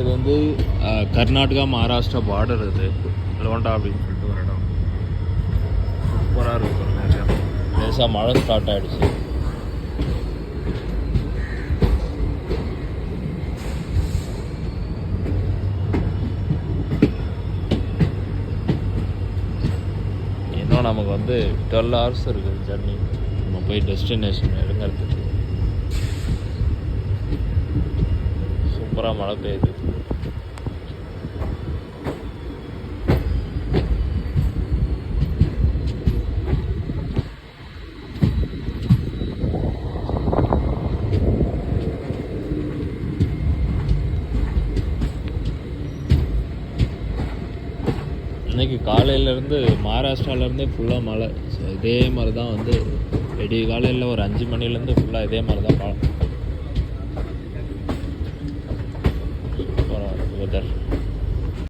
இது வந்து கர்நாடகா மகாராஷ்டிரா பார்டர் இது. லோண்டா அப்படின்னு சொல்லிட்டு ஒரு இடம். சூப்பராக இருக்கும் நிறையா. லேசாக மழை ஸ்டார்ட் ஆகிடுச்சு இன்னும் நமக்கு வந்து டுவெல் ஹவர்ஸ் இருக்குது ஜர்னி நம்ம போய் டெஸ்டினேஷன் இறங்கிறதுக்கு சூப்பராக மழை பெய்யுது. இன்னைக்கு காலையிலேருந்து மகாராஷ்டிராவிலேருந்தே ஃபுல்லாக மழை. ஸோ இதே மாதிரி தான் வந்து விடிய காலையில் ஒரு அஞ்சு மணிலேருந்து ஃபுல்லாக இதே மாதிரி தான் மழை વધારે.